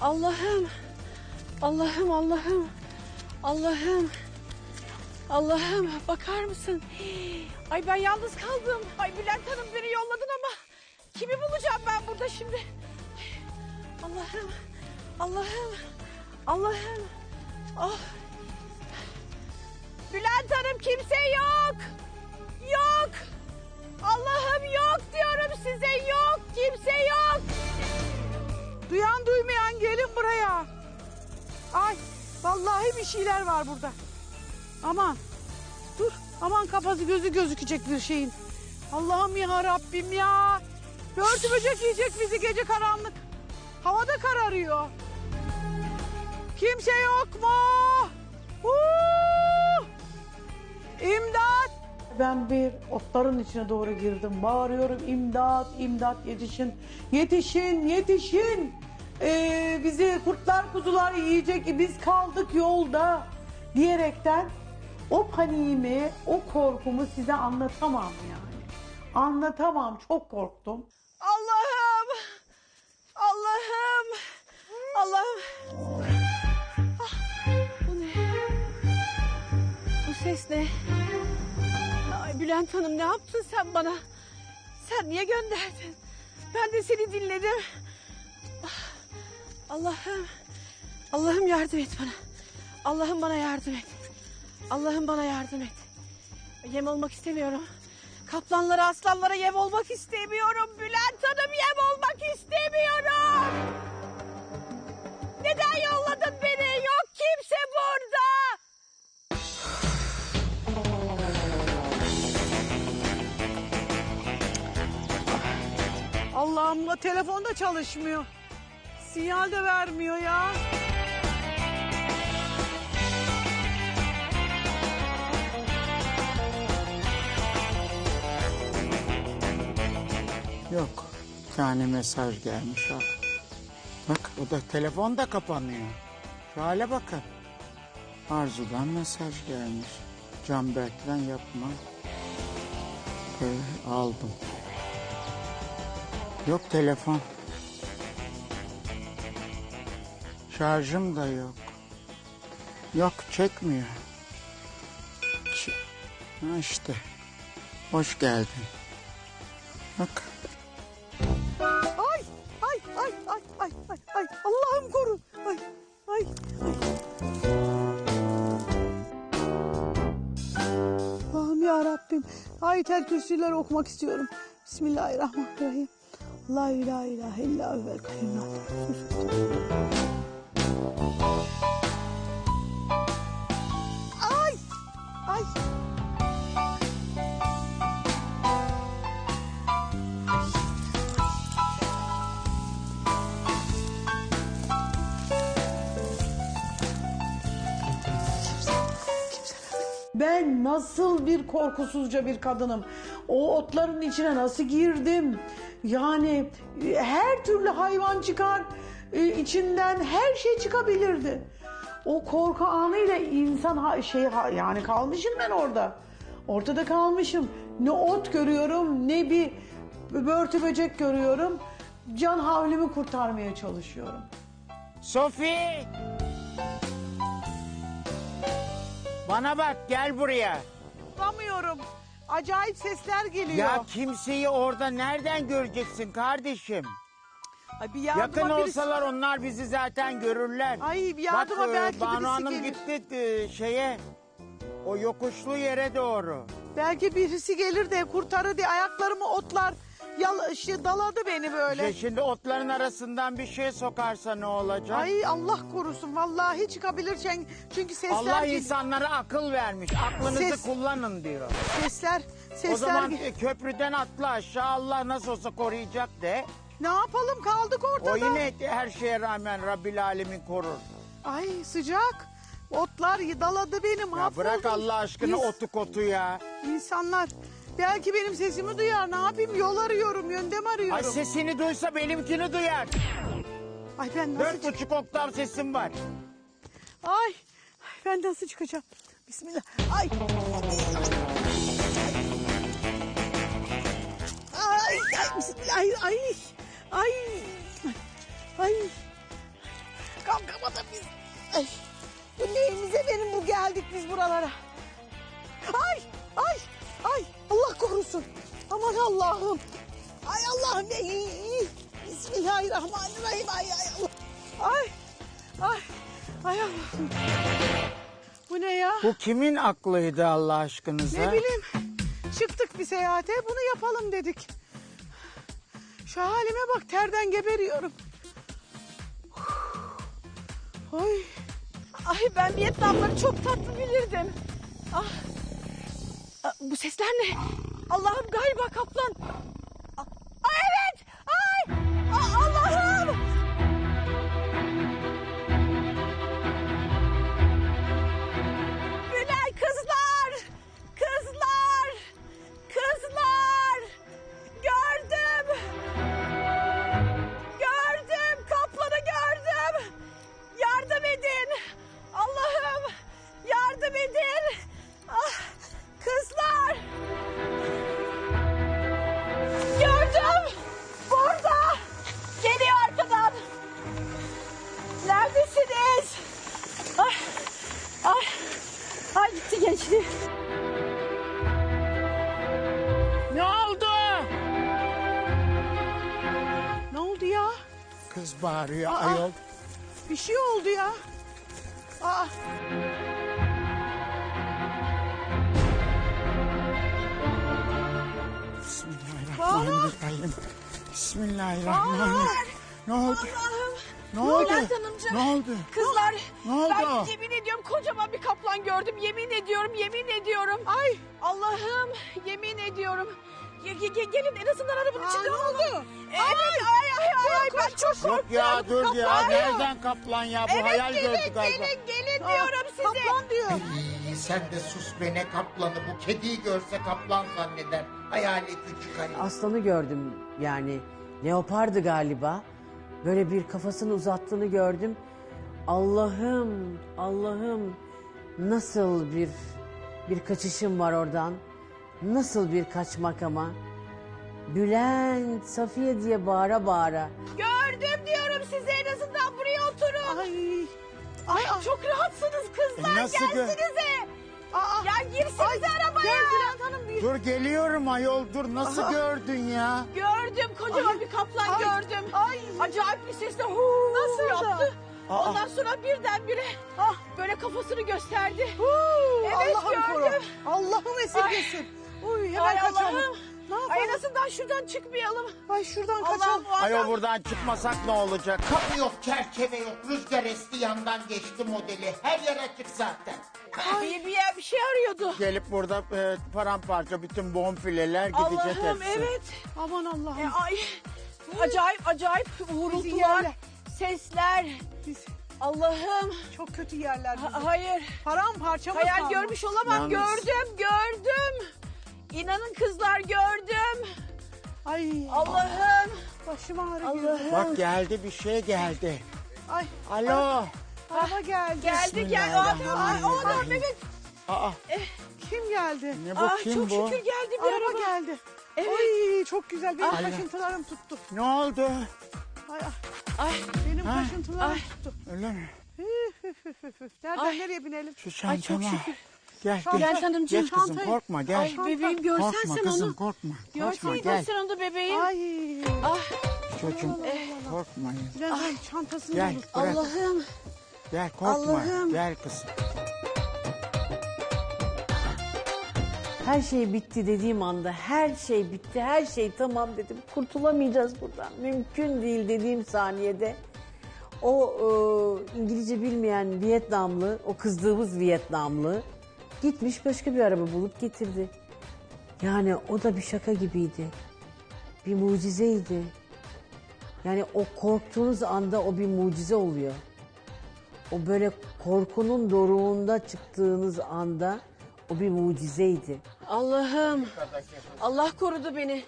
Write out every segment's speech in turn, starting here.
Allah'ım. Allah'ım Allah'ım. Allah'ım. Allah'ım bakar mısın? Ay ben yalnız kaldım. Ay Bülent Hanım beni yolladın ama kimi bulacağım ben burada şimdi? Allah'ım. Allah'ım. Allah'ım. Ah. Bülent Hanım kimse yok. Yok. Allah'ım yok diyorum size yok. Kimse yok. Duyan duymayan gelin buraya. Ay vallahi bir şeyler var burada. Aman dur aman kafası gözü gözükecek bir şeyin. Allah'ım ya Rabbim ya. Börtü böcek yiyecek bizi gece karanlık. Havada kararıyor. Kimse yok mu? Huu! İmdat! Ben bir otların içine doğru girdim. Bağırıyorum imdat, imdat yetişin. Yetişin, yetişin. Ee, bizi kurtlar kuzular yiyecek. Biz kaldık yolda diyerekten o paniğimi, o korkumu size anlatamam yani. Anlatamam. Çok korktum. Allah'ım. Allah'ım. Allah'ım. Ah, bu ne? Bu ses ne? Bülent Hanım ne yaptın sen bana? Sen niye gönderdin? Ben de seni dinledim. Ah, Allah'ım. Allah'ım yardım et bana. Allah'ım bana yardım et. Allah'ım bana yardım et. Yem olmak istemiyorum. Kaplanlara, aslanlara yem olmak istemiyorum. Bülent Hanım yem olmak istemiyorum. Allah'ım la telefon da çalışmıyor. Sinyal de vermiyor ya. Yok. Bir tane mesaj gelmiş bak. Bak o da telefon da kapanıyor. Şu hale bakın. Arzu'dan mesaj gelmiş. Canberk'ten yapma. Böyle aldım. Yok telefon. Şarjım da yok. Yok çekmiyor. Ç- ha işte. Hoş geldin. Bak. Ay ay ay ay ay ay ay Allah'ım koru. Ay ay. Allah'ım ya Rabbim. Ayetel kürsüleri okumak istiyorum. Bismillahirrahmanirrahim. La ilahe ilahe illa te'khudhuhu Ay! Ay! Ben nasıl bir korkusuzca bir kadınım. O otların içine nasıl girdim? Yani e, her türlü hayvan çıkar e, içinden her şey çıkabilirdi. O korku anıyla insan ha- şey ha- yani kalmışım ben orada. Ortada kalmışım. Ne ot görüyorum ne bir börtü böcek görüyorum. Can havlimi kurtarmaya çalışıyorum. Sofi! Bana bak gel buraya. Bulamıyorum. Acayip sesler geliyor. Ya kimseyi orada nereden göreceksin kardeşim? Ay bir yardıma Yakın birisi- olsalar onlar bizi zaten görürler. Ay bir yardıma Bak, e, belki Banu birisi Hanım gelir. gitti e, şeye o yokuşlu yere doğru. Belki birisi gelir de kurtarır diye ayaklarımı otlar yal, şey, daladı beni böyle. İşte şimdi otların arasından bir şey sokarsa ne olacak? Ay Allah korusun vallahi çıkabilir çünkü, çünkü sesler Allah insanlara akıl vermiş. Aklınızı Ses- kullanın diyor. Sesler sesler O zaman e, köprüden atla aşağı Allah nasıl olsa koruyacak de. ne yapalım kaldık ortada. O yine her şeye rağmen Rabbil Alemin korur. Ay sıcak. Otlar daladı benim. Ya mahvoldum. bırak Allah aşkına İns- otu kotu ya. İnsanlar belki benim sesimi duyar. Ne yapayım? Yol arıyorum, yöndem arıyorum. Ay sesini duysa benimkini duyar. Ay ben nasıl Dört buçuk oktav sesim var. Ay, ay ben nasıl çıkacağım? Bismillah. Ay. Ay, ay, bismillah. Ay, ay. Ay. Ay. Bismillahirrahmanirrahim. Ay ay Allah. Ay ay ay Allah'ım. Bu ne ya? Bu kimin aklıydı Allah aşkınıza? Ne bileyim. Çıktık bir seyahate bunu yapalım dedik. Şu halime bak terden geberiyorum. Ay. Ay ben Vietnamları çok tatlı bilirdim. Ah. Ah, Bu sesler ne? Allah'ım galiba kaplan. Ay gitti gençliği. Ne oldu? Ne oldu ya? Kız bağırıyor Aa. ayol. Bir şey oldu ya. Aa. Bismillahirrahmanirrahim. Bismillahirrahmanirrahim. Ne oldu? Allah'ım. Ne oldu? Bülent Hanımcığım. Ne oldu? Kızlar. Ne oldu? Ben yemin ediyorum kocaman bir kaplan gördüm. Yemin ediyorum, yemin ediyorum. Ay Allah'ım yemin ediyorum. Ge- ge- ge- gelin en azından arabanın içinde ne oldu? Evet ay ay ay, ay ben çok korktum. Yok ya dur ya. Kaplan. Nereden kaplan ya? Bu Evet hayal gelin gördü galiba. gelin gelin diyorum size. Kaplan diyor. İyi, sen de sus be ne kaplanı bu kediyi görse kaplan zanneder. Hayali küçük hani. Aslanı gördüm yani. Leopardı galiba. Böyle bir kafasını uzattığını gördüm. Allah'ım, Allah'ım nasıl bir bir kaçışım var oradan. Nasıl bir kaçmak ama. Bülent, Safiye diye bağıra bağıra. Gördüm diyorum size en azından buraya oturun. Ay. Ay, çok rahatsınız kızlar E, nasıl gelsinize. Aa. Ya girsenize arabaya. Gel Bülent Hanım bir. Dur geliyorum ayol dur. Nasıl Aha. gördün ya? Gördüm kocaman Ay, bir kaplan ay, gördüm. ay. Acayip bir sesle huu Nasıl yaptı. Aa. Ondan sonra birdenbire Ah. böyle kafasını gösterdi. Huu, Evet, Allah'ım gördüm. Allah'ım esirgesin. Uy hemen Ay kaçalım. Ne yapalım? Ay en azından şuradan çıkmayalım. Ay şuradan kaçalım. adam. Ayol buradan çıkmasak ne olacak? Kapı yok, çerçeve yok, rüzgar esti yandan geçti modeli. Her yer açık zaten. Bir, bir, yer- bir şey arıyordu. Gelip burada e, paramparça bütün bonfileler gidecek Allah'ım hepsi. evet. Aman Allah'ım. E, ay acayip acayip uğultular, yerler. sesler. Biz Allah'ım. çok kötü yerler. Ha- hayır. Paramparça mı Hayal görmüş olamam. Yalnız- Gördüm, gördüm. İnanın kızlar gördüm. Ay Allah'ım. başım ağrıyor. Allah'ım. Bak geldi bir şey geldi. Ay Alo. araba geldi. Geldi gel. Aa, Bismillahirrahmanirrahim. aa, aa, evet. Aa Kim geldi? ne bu Aa, kim çok bu? şükür geldi bir Araba, araba. geldi. Evet. Ay çok güzel. Benim Allah. kaşıntılarım tuttu. Ne oldu? Ay, ay Ay, benim Ha? kaşıntılarım Ay. tuttu. Öyle mi? Üf, üf, üf, üf, üf. Nereden Ay. nereye binelim? Şu Ay, çok çantama. şükür. Gel gel. Bülent Hanımcığım, Geç kızım çantayı- korkma gel. ay bebeğim görsen korkma sen kızım onu. korkma. Korkma Görseydin gel. sen onu bebeğim. Ay. Ah, Çocuğum korkmayın. Bülent Hanım çantasını Gel unut. bırak. Allah'ım. Gel korkma. Allah'ım. Gel kızım. Her şey bitti dediğim anda her şey bitti, her şey tamam dedim. Kurtulamayacağız buradan. Mümkün değil dediğim saniyede o e, İngilizce bilmeyen Vietnamlı, o kızdığımız Vietnamlı gitmiş başka bir araba bulup getirdi. Yani o da bir şaka gibiydi. Bir mucizeydi. Yani o korktuğunuz anda o bir mucize oluyor. O böyle korkunun doruğunda çıktığınız anda o bir mucizeydi. Allah'ım. Allah korudu beni.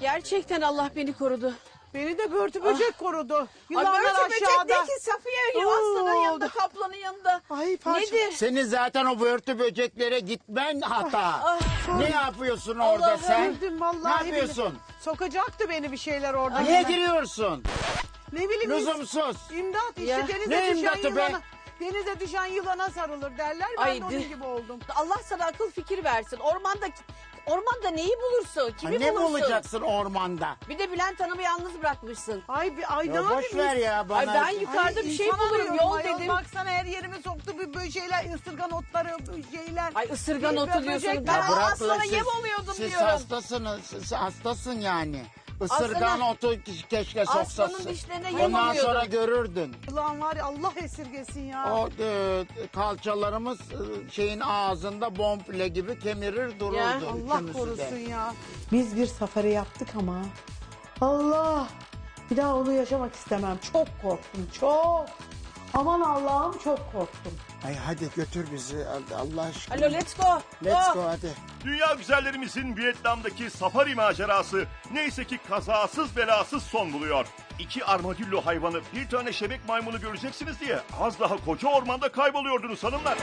Gerçekten Allah beni korudu. Beni de börtü böcek korudu. Ay Yılanlar börtü böcek aşağıda. değil ki Safiye. Oo. Aslanın yanında, kaplanın yanında. Ay parça. Nedir? Senin zaten o börtü böceklere gitmen hata. Ah, ne yapıyorsun orada Allah'ım. sen? Öldüm Ne vallahi. yapıyorsun? billahi. Sokacaktı beni bir şeyler orada. Niye giriyorsun? Ne bileyim. Lüzumsuz. İmdat işte Ya, denize ne düşen imdatı be? yılana. Denize düşen yılana sarılır derler. Ben Ay, de onun gibi oldum. Allah sana akıl fikir versin. Ormanda ormanda neyi bulursun? Ha, Kimi ne bulursun? bulacaksın ormanda? Bir de Bülent Hanım'ı yalnız bırakmışsın. Ay, bir, ay ne Ya boş yapayım? ver ya bana. Ay ben yukarıda Ay, bir şey insan bulurum arıyorum yol ayol. dedim. Baksana her yerime soktu bir böyle şeyler, ısırgan otları, bir şeyler. Ay ısırgan Bir- otu böcek- diyorsun. Ben Ya bırak aslana lan, yem siz- oluyordum siz diyorum. hastasınız. Siz hastasın yani. Isırgan otu keşke Aslanın soksasın. dişlerine yem Ondan sonra görürdün. Ulan var ya Allah esirgesin ya. O e, kalçalarımız e, şeyin ağzında bomble gibi kemirir dururdu. Ya, Allah ikimizi de. korusun ya. Biz bir safari yaptık ama Allah bir daha onu yaşamak istemem. Çok korktum çok. Aman Allah'ım çok korktum. Ay hadi götür bizi Allah aşkına. Alo let's go. Let's Go. go hadi. Dünya güzellerimizin Vietnam'daki safari macerası neyse ki kazasız belasız son buluyor. İki armadillo hayvanı bir tane şebek maymunu göreceksiniz diye az daha koca ormanda kayboluyordunuz hanımlar.